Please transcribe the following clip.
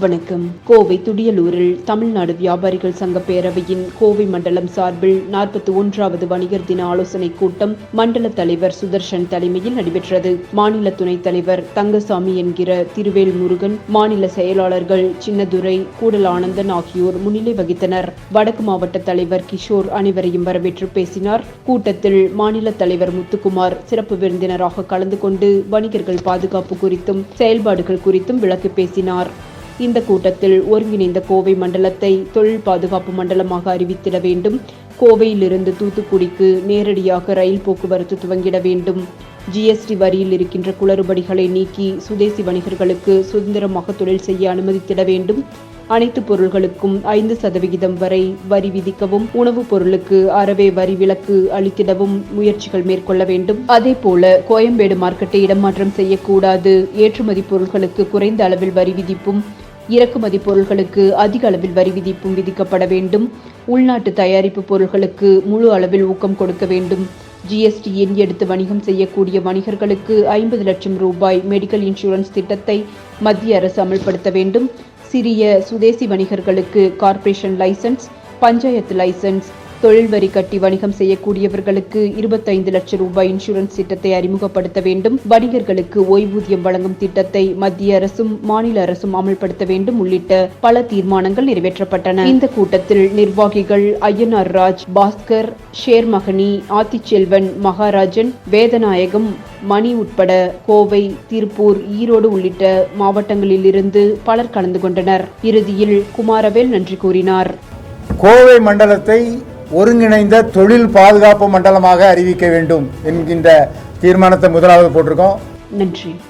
வணக்கம். கோவை துடியலூரில் தமிழ்நாடு வியாபாரிகள் சங்க பேரவையின் கோவை மண்டலம் சார்பில் நாற்பத்தி ஒன்றாவது வணிகர் தின ஆலோசனைக் கூட்டம் மண்டல தலைவர் சுதர்ஷன் தலைமையில் நடைபெற்றது. மாநில துணைத் தலைவர் தங்கசாமி என்கிற திருவேல் முருகன் மாநில செயலாளர்கள் சின்னதுரை கூடல் ஆனந்தன் ஆகியோர் முன்னிலை வகித்தனர். வடக்கு மாவட்ட தலைவர் கிஷோர் அனைவரையும் வரவேற்று பேசினார். கூட்டத்தில் மாநில தலைவர் முத்துக்குமார் சிறப்பு விருந்தினராக கலந்து கொண்டு வணிகர்கள் பாதுகாப்பு குறித்தும் செயல்பாடுகள் குறித்தும் விளக்கி பேசினார். இந்த கூட்டத்தில் ஒருங்கிணைந்த கோவை மண்டலத்தை தொழில் பாதுகாப்பு மண்டலமாக அறிவித்திட வேண்டும். கோவையிலிருந்து தூத்துக்குடிக்கு நேரடியாக ரயில் போக்குவரத்து துவங்கிட வேண்டும். ஜிஎஸ்டி வரியில் இருக்கின்ற குளறுபடிகளை நீக்கி சுதேசி வணிகர்களுக்கு சுதந்திரமாக தொழில் செய்ய அனுமதித்திட வேண்டும். அனைத்து பொருள்களுக்கும் ஐந்து சதவிகிதம் வரை வரி விதிக்கவும் உணவுப் பொருளுக்கு அறவே வரி விலக்கு அளித்திடவும் முயற்சிகள் மேற்கொள்ள வேண்டும். அதேபோல கோயம்பேடு மார்க்கெட்டை இடமாற்றம் செய்யக்கூடாது. ஏற்றுமதி பொருட்களுக்கு குறைந்த அளவில் வரி விதிப்பும் இறக்குமதி பொருட்களுக்கு அதிக அளவில் வரி விதிப்பும் விதிக்கப்பட வேண்டும். உள்நாட்டு தயாரிப்பு பொருட்களுக்கு முழு அளவில் ஊக்கம் கொடுக்க வேண்டும். ஜிஎஸ்டி எண் எடுத்து வணிகம் செய்யக்கூடிய வணிகர்களுக்கு ஐம்பது லட்சம் ரூபாய் மெடிக்கல் இன்சூரன்ஸ் திட்டத்தை மத்திய அரசு அமல்படுத்த வேண்டும். சிறிய சுதேசி வணிகர்களுக்கு கார்ப்பரேஷன் லைசன்ஸ் பஞ்சாயத்து லைசன்ஸ் தொழில் வரி கட்டி வணிகம் செய்யக்கூடியவர்களுக்கு இருபத்தைந்து லட்சம் ரூபாய் இன்சூரன்ஸ் திட்டத்தை அறிமுகப்படுத்த வேண்டும். வணிகர்களுக்கு ஓய்வூதியம் வழங்கும் திட்டத்தை மத்திய அரசும் மாநில அரசும் அமல்படுத்த வேண்டும் உள்ளிட்ட பல தீர்மானங்கள் நிறைவேற்றப்பட்டன. இந்த கூட்டத்தில் நிர்வாகிகள் ஐயனார் ராஜ் பாஸ்கர் ஷேர்மகனி ஆத்திச்செல்வன் மகாராஜன் வேதநாயகம் மணி உட்பட கோவை திருப்பூர் ஈரோடு உள்ளிட்ட மாவட்டங்களில் இருந்து பலர் கலந்து கொண்டனர். இறுதியில் குமாரவேல் நன்றி கூறினார். கோவை மண்டலத்தை ஒருங்கிணைந்த தொழில் பாதுகாப்பு மண்டலமாக அறிவிக்க வேண்டும் என்கின்ற தீர்மானத்தை முதலாவது போட்டிருக்கோம். நன்றி.